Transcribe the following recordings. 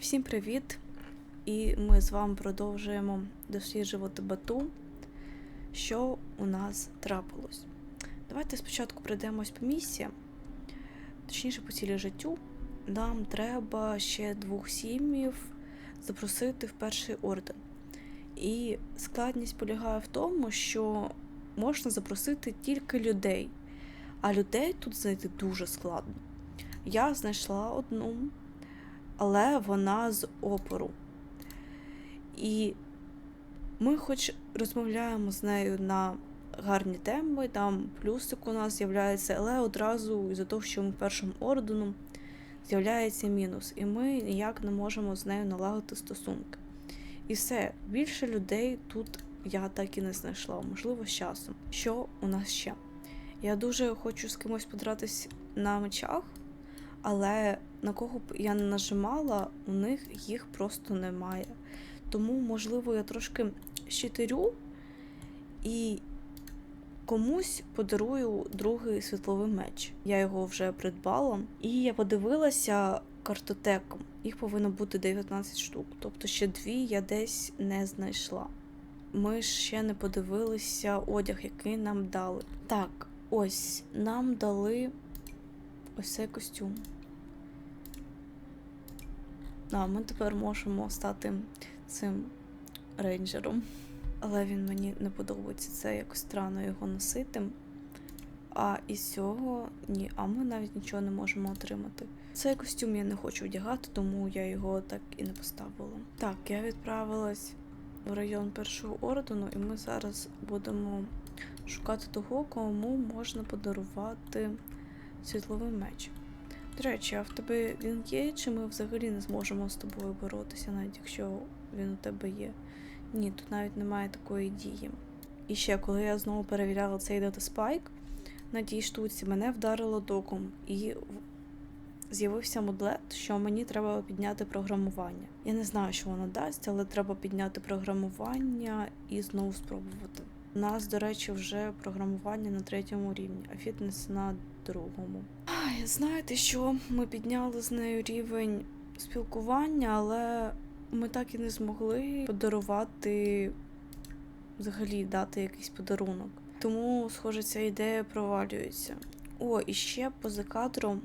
Всім привіт! І ми з вами продовжуємо досліджувати бату, що у нас трапилось. Давайте спочатку пройдемось по місіям, точніше по цілі життю. Нам треба ще двох сім'їв запросити в перший орден. І складність полягає в тому, що можна запросити тільки людей, а людей тут знайти дуже складно. Я знайшла одну, але вона з опору. І ми хоч розмовляємо з нею на гарні теми, там плюсик у нас з'являється, але одразу із-за того, що ми першим орденом, з'являється мінус, і ми ніяк не можемо з нею налагодити стосунки. І все, більше людей тут я так і не знайшла, можливо, з часом. Що у нас ще? Я дуже хочу з кимось подратись на мечах, але на кого б я не нажимала, у них їх просто немає. Тому, можливо, я трошки щитирю і комусь подарую другий світловий меч. Я його вже придбала. І я подивилася картотеку. Їх повинно бути 19 штук. Тобто ще дві я десь не знайшла. Ми ще не подивилися одяг, який нам дали. Так, ось нам дали ось цей костюм. А, ми тепер можемо стати цим рейнджером. Але він мені не подобається. Це якось странно його носити. А із цього ні, а ми навіть нічого не можемо отримати. Цей костюм я не хочу одягати, тому я його так і не поставила. Так, я відправилась в район першого ордену, і ми зараз будемо шукати того, кому можна подарувати світловий меч. До речі, а в тебе він є, чи ми взагалі не зможемо з тобою боротися, навіть якщо він у тебе є? Ні, тут навіть немає такої дії. І ще, коли я знову перевіряла цей Data Spike на тій штуці, мене вдарило доком і з'явився модлет, що мені треба підняти програмування. Я не знаю, що воно дасть, але треба підняти програмування і знову спробувати. У нас, до речі, вже програмування на третьому рівні, а фітнес на другому. Знаєте що? Ми підняли з нею рівень спілкування, але ми так і не змогли подарувати взагалі дати якийсь подарунок. Тому, схоже, ця ідея провалюється. О, і ще поза кадром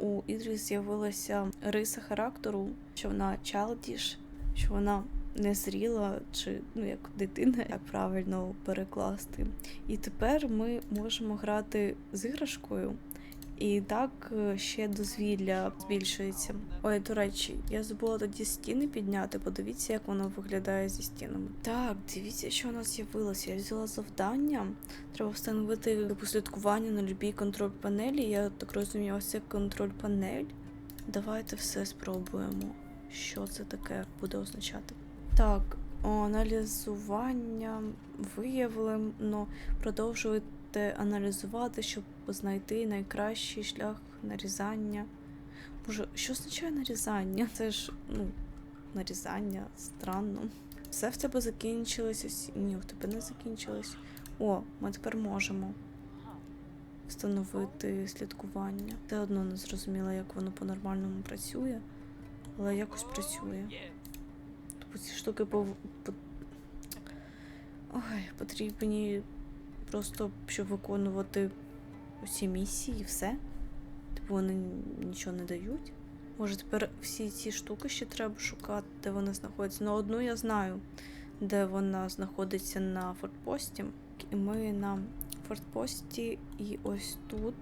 у Ідріс з'явилася риса характеру, що вона childish, що вона незріла, чи ну як дитина, як правильно перекласти. І тепер ми можемо грати з іграшкою. І так е, ще дозвілля збільшується. Ой, до речі, я забула тоді стіни підняти. Подивіться, як воно виглядає зі стінами. Так, дивіться, що у нас з'явилося. Я взяла завдання. Треба встановити послідкування на любій контроль панелі. Я так розумію, ось це контроль панель. Давайте все спробуємо. Що це таке буде означати? Так, аналізування виявлено. Продовжуйте аналізувати, щоб знайти найкращий шлях нарізання. Боже, що означає нарізання? Це ж, ну, нарізання странно. Все в тебе закінчилося. Ні, в тебе не закінчилось. О, ми тепер можемо встановити слідкування. Все одно не зрозуміла, як воно по-нормальному працює, але якось працює. Ці штуки по- Ой, потрібні просто, щоб виконувати усі місії і все. Типу вони нічого не дають. Може, тепер всі ці штуки ще треба шукати, де вони знаходяться. Ну, одну я знаю, де вона знаходиться на фортпості. І ми на фортпості, і ось тут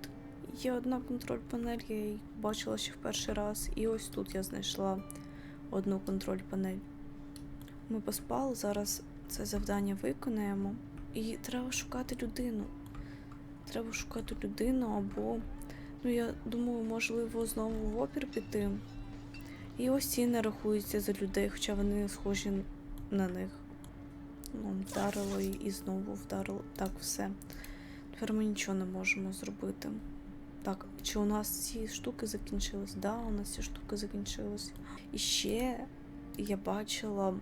є одна контроль панель, я її бачила ще в перший раз. І ось тут я знайшла одну контроль панель. Ми поспали, зараз це завдання виконаємо. І треба шукати людину. Треба шукати людину або. Ну, я думаю, можливо, знову в опір піти. І ось ці не рахуються за людей, хоча вони схожі на них. Ну, вдарило і, і знову вдарило. Так, все. Тепер ми нічого не можемо зробити. Так, чи у нас ці штуки закінчились? Да, у нас ці штуки закінчились. І ще я бачила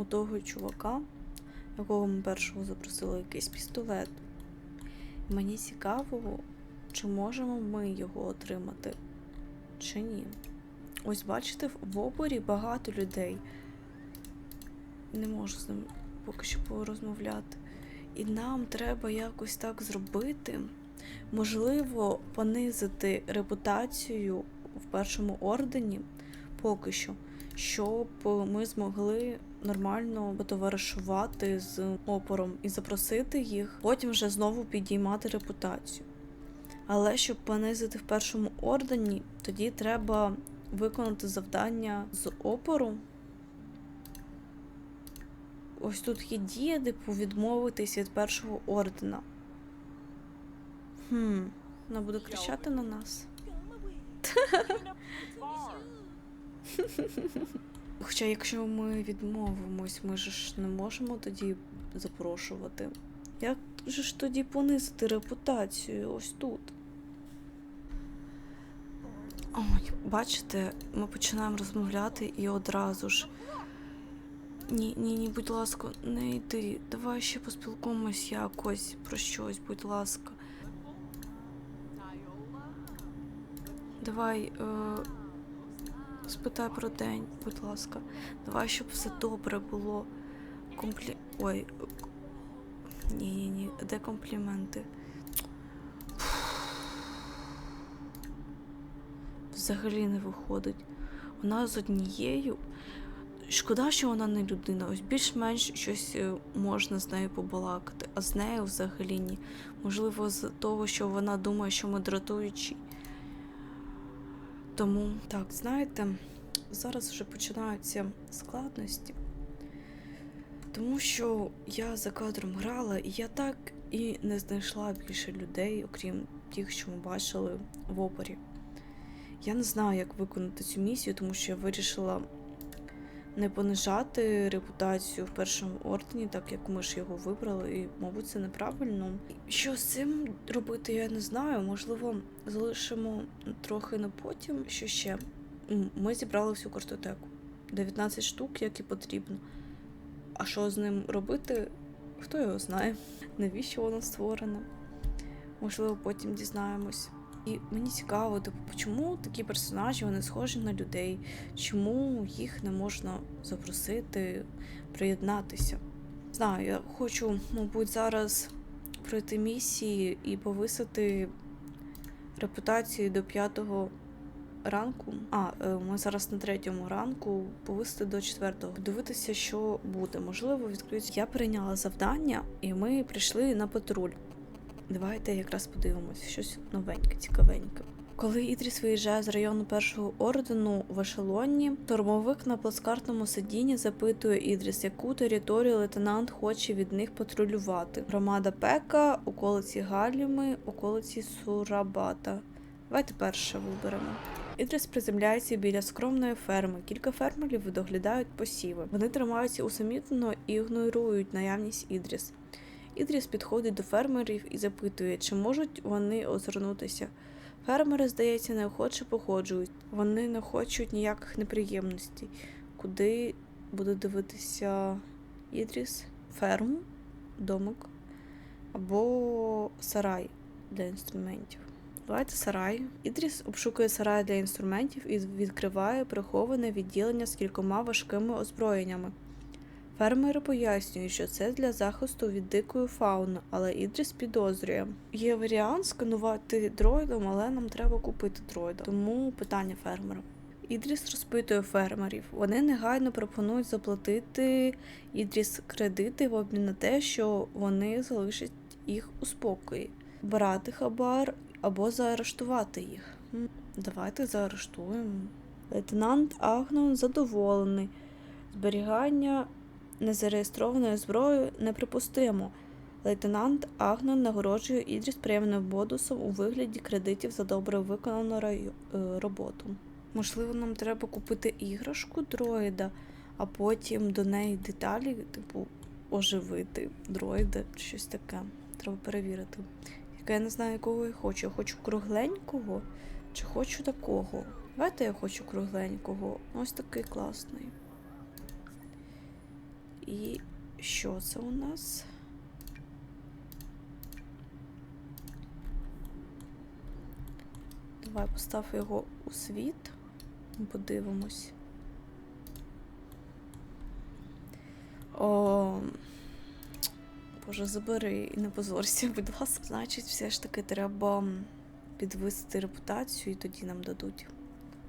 у того чувака, якого ми першого запросили, якийсь пістолет. Мені цікаво, чи можемо ми його отримати, чи ні. Ось бачите, в- опорі багато людей. Не можу з ним поки що порозмовляти. І нам треба якось так зробити. Можливо, понизити репутацію в першому ордені поки що, щоб ми змогли нормально потоваришувати з опором і запросити їх, потім вже знову підіймати репутацію. Але щоб понизити в першому ордені, тоді треба виконати завдання з опору. Ось тут є дія, типу, відмовитись від першого ордена. Хм, вона буде кричати на нас. Хоча, якщо ми відмовимось, ми ж не можемо тоді запрошувати. Як же ж тоді понизити репутацію ось тут? Ой, бачите, ми починаємо розмовляти і одразу ж. Ні, ні, ні, будь ласка, не йди. Давай ще поспілкуємось якось про щось, будь ласка. Давай е, спитай про день, будь ласка. Давай, щоб все добре було. Комплі... Ой. Ні, ні, ні. Де компліменти? Взагалі не виходить. Вона з однією. Шкода, що вона не людина. Ось більш-менш щось е, можна з нею побалакати, а з нею взагалі ні. Можливо, з того, що вона думає, що ми дратуючі. Тому, так, знаєте, зараз вже починаються складності. Тому що я за кадром грала, і я так і не знайшла більше людей, окрім тих, що ми бачили в опорі. Я не знаю, як виконати цю місію, тому що я вирішила не понижати репутацію в першому ордені, так як ми ж його вибрали, і, мабуть, це неправильно. Що з цим робити, я не знаю. Можливо, залишимо трохи на потім. Що ще? Ми зібрали всю картотеку. 19 штук, як і потрібно. А що з ним робити, хто його знає? Навіщо воно створено? Можливо, потім дізнаємось. І мені цікаво, типу, чому такі персонажі вони схожі на людей? Чому їх не можна запросити, приєднатися? Знаю, я хочу, мабуть, зараз пройти місії і повисити репутацію до п'ятого ранку. А, е, ми зараз на третьому ранку повисити до четвертого. Дивитися, що буде. Можливо, відкриють. Я прийняла завдання, і ми прийшли на патруль. Давайте якраз подивимось, щось новеньке, цікавеньке. Коли Ідріс виїжджає з району першого ордену в ешелоні, штурмовик на плацкартному сидінні запитує Ідріс, яку територію лейтенант хоче від них патрулювати. Громада Пека, околиці Галіми, околиці Сурабата. Давайте перше виберемо. Ідріс приземляється біля скромної ферми. Кілька фермерів доглядають посіви. Вони тримаються усамітнено і ігнорують наявність Ідріс. Ідріс підходить до фермерів і запитує, чи можуть вони озирнутися. Фермери, здається, неохоче походжують. Вони не хочуть ніяких неприємностей. Куди буде дивитися Ідріс? Ферму, домик або сарай для інструментів. Давайте сарай. Ідріс обшукує сарай для інструментів і відкриває приховане відділення з кількома важкими озброєннями. Фермери пояснюють, що це для захисту від дикої фауни, але Ідріс підозрює. Є варіант сканувати дроїдом, але нам треба купити дроїда. Тому питання фермера. Ідріс розпитує фермерів. Вони негайно пропонують заплатити Ідріс кредити в обмін на те, що вони залишать їх у спокої, брати хабар або заарештувати їх. Давайте заарештуємо. Лейтенант Агнон задоволений. Зберігання незареєстрованою зброєю неприпустимо. Лейтенант Агнон нагороджує Ідріс приємним бонусом у вигляді кредитів за добре виконану е, роботу. Можливо, нам треба купити іграшку дроїда, а потім до неї деталі, типу, оживити дроїда, щось таке. Треба перевірити. Яке я не знаю, якого я хочу. Я хочу кругленького чи хочу такого. Давайте я хочу кругленького. Ось такий класний. І що це у нас? Давай постав його у світ. подивимось. О, Боже, забери і не позорся, будь ласка. Значить, все ж таки треба підвести репутацію і тоді нам дадуть.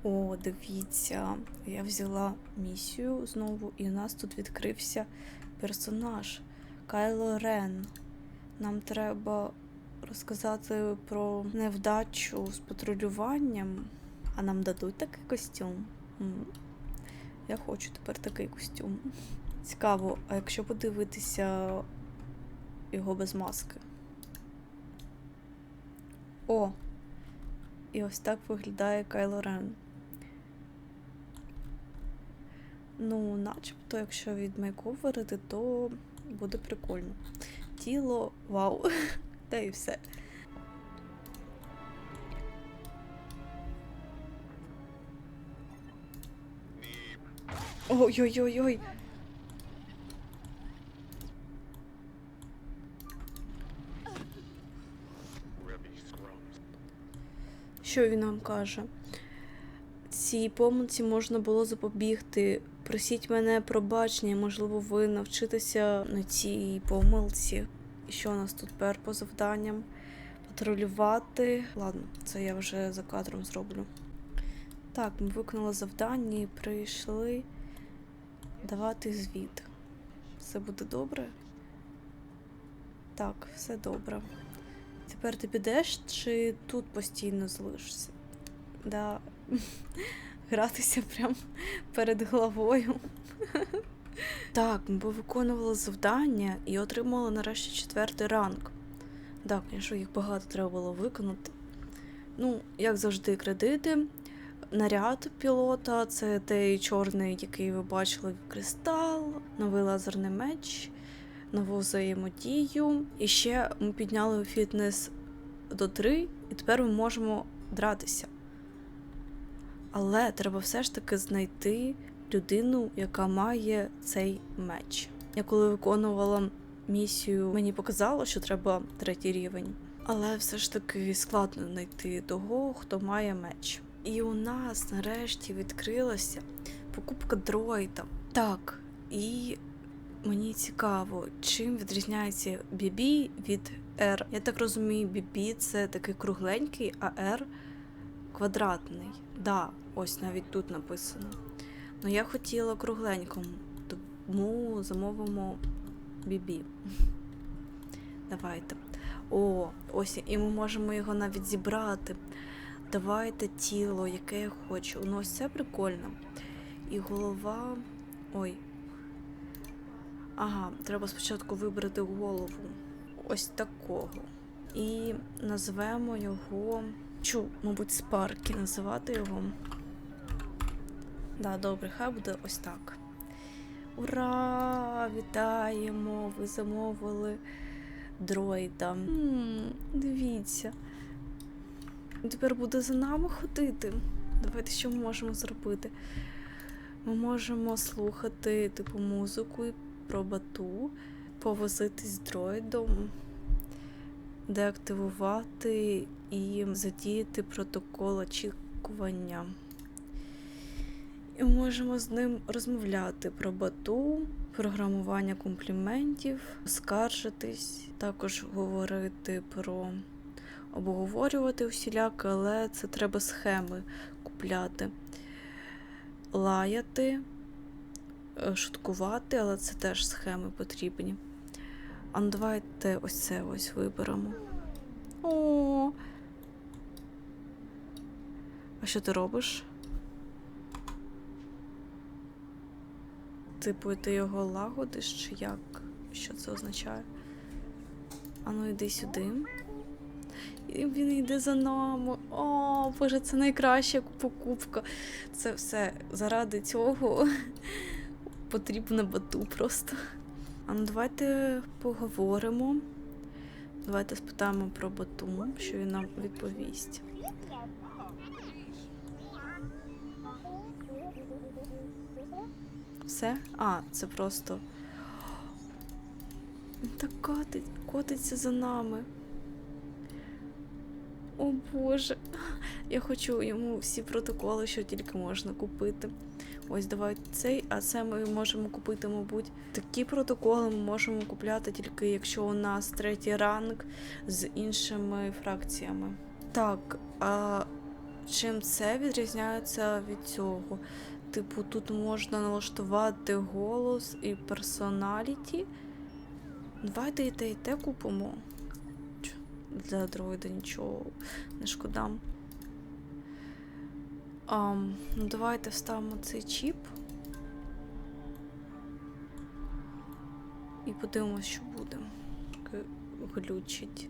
О, дивіться, я взяла місію знову, і у нас тут відкрився персонаж Кайло Рен. Нам треба розказати про невдачу з патрулюванням, а нам дадуть такий костюм. Я хочу тепер такий костюм. Цікаво, а якщо подивитися його без маски? О! І ось так виглядає Кайло Рен. Ну, начебто, якщо відмейковерити, то буде прикольно. Тіло, вау. Та і все. Ой-ой-ой-ой. Що він нам каже? Цій помилці можна було запобігти. Просіть мене пробачення, можливо, ви навчитеся на цій помилці. Що у нас тут тепер по завданням? Патрулювати. Ладно, це я вже за кадром зроблю. Так, ми виконали завдання і прийшли давати звіт. Все буде добре? Так, все добре. Тепер ти підеш чи тут постійно залишишся? Да. Гратися прямо перед головою. Так, ми виконували завдання і отримали нарешті четвертий ранг. Так, звісно, їх багато треба було виконати. Ну, як завжди, кредити. Наряд пілота це той чорний, який ви бачили в кристал, новий лазерний меч, нову взаємодію. І ще ми підняли фітнес до 3, і тепер ми можемо дратися. Але треба все ж таки знайти людину, яка має цей меч. Я коли виконувала місію, мені показало, що треба третій рівень. Але все ж таки складно знайти того, хто має меч. І у нас нарешті відкрилася покупка дроїда. Так, і мені цікаво, чим відрізняється BB від R. Я так розумію, BB це такий кругленький, а R квадратний. Да, ось навіть тут написано. Ну я хотіла кругленькому, тому замовимо BB. Давайте. О, ось і ми можемо його навіть зібрати. Давайте тіло, яке я хочу. Ну, ось це прикольно. І голова. Ой. Ага, треба спочатку вибрати голову. Ось такого. І назвемо його. Чу, мабуть, Спаркі називати його. Да, добре, хай буде ось так. Ура! Вітаємо! Ви замовили дроїда. М, дивіться. Тепер буде за нами ходити. Давайте що ми можемо зробити? Ми можемо слухати типу музику і про бату, повозитись з дроїдом, деактивувати і задіяти протокол очікування. І можемо з ним розмовляти про бату, програмування компліментів, скаржитись, також говорити про обговорювати усіляке, але це треба схеми купляти, лаяти, е, шуткувати, але це теж схеми потрібні. А давайте ось це ось виберемо. О. А що ти робиш? Типу, ти його лагодиш, чи як? Що це означає? Ану, йди сюди. І він йде за нами. О, Боже, це найкраща покупка. Це все заради цього потрібна бату просто. А ну давайте поговоримо. Давайте спитаємо про бату, що він нам відповість. Все? А, це просто. Він так котить, котиться за нами. О Боже. Я хочу йому всі протоколи, що тільки можна купити. Ось давай цей, а це ми можемо купити, мабуть. Такі протоколи ми можемо купляти тільки якщо у нас третій ранг з іншими фракціями. Так, а чим це відрізняється від цього? Типу, тут можна налаштувати голос і персоналіті. Давайте і те, і те купимо. Для дроїда нічого не шкода. Ам, ну давайте вставимо цей чіп. І подивимось, що буде. Глючить.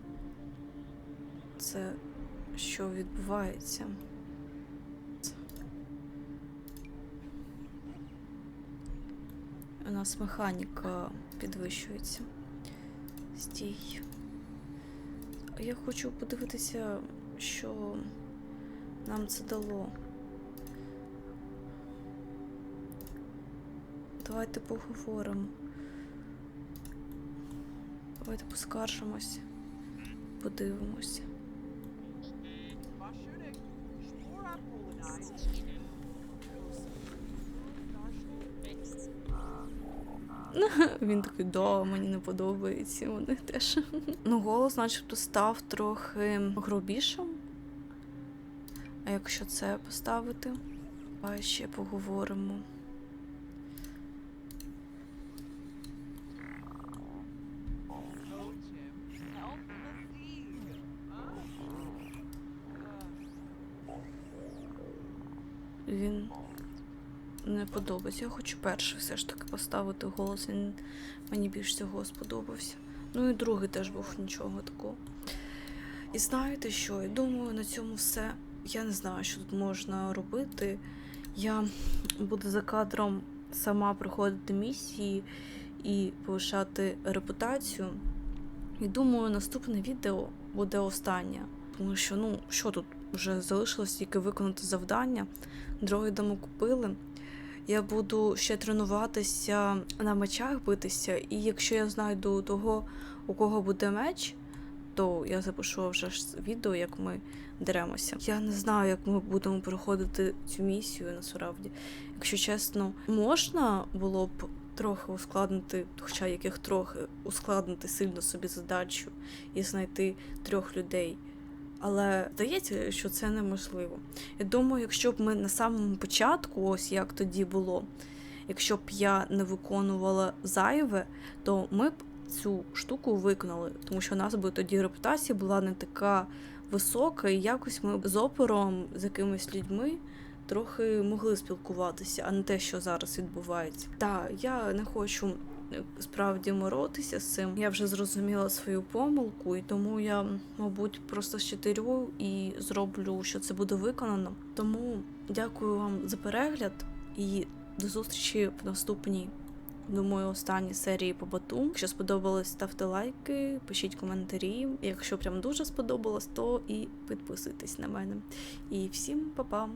Це що відбувається. У нас механіка підвищується. Стій. Я хочу подивитися, що нам це дало. Давайте поговоримо. Давайте поскаржимось, подивимося. Він такий, да, мені не подобається, вони теж. Ну, голос, начебто, став трохи грубішим. А якщо це поставити, давай ще поговоримо. Не подобається. Я хочу перший все ж таки поставити голос. Він мені більш всього сподобався. Ну і другий теж був нічого такого. І знаєте що? Я думаю, на цьому все. Я не знаю, що тут можна робити. Я буду за кадром сама проходити місії і повишати репутацію. І думаю, наступне відео буде останнє. Тому що, ну, що тут вже залишилось тільки виконати завдання. Дроїда ми купили. Я буду ще тренуватися на мечах битися, і якщо я знайду того, у кого буде меч, то я запишу вже ж відео, як ми деремося. Я не знаю, як ми будемо проходити цю місію насправді. Якщо чесно, можна було б трохи ускладнити, хоча яких трохи ускладнити сильно собі задачу і знайти трьох людей. Але здається, що це неможливо. Я думаю, якщо б ми на самому початку, ось як тоді було, якщо б я не виконувала зайве, то ми б цю штуку виконали, тому що у нас би тоді репутація була не така висока, і якось ми б з опором, з якимись людьми трохи могли спілкуватися, а не те, що зараз відбувається. Так, я не хочу справді моротися з цим. Я вже зрозуміла свою помилку, і тому я, мабуть, просто щитирю і зроблю, що це буде виконано. Тому дякую вам за перегляд і до зустрічі в наступній. Думаю, останній серії по бату. Якщо сподобалось, ставте лайки, пишіть коментарі. Якщо прям дуже сподобалось, то і підписуйтесь на мене. І всім па-па!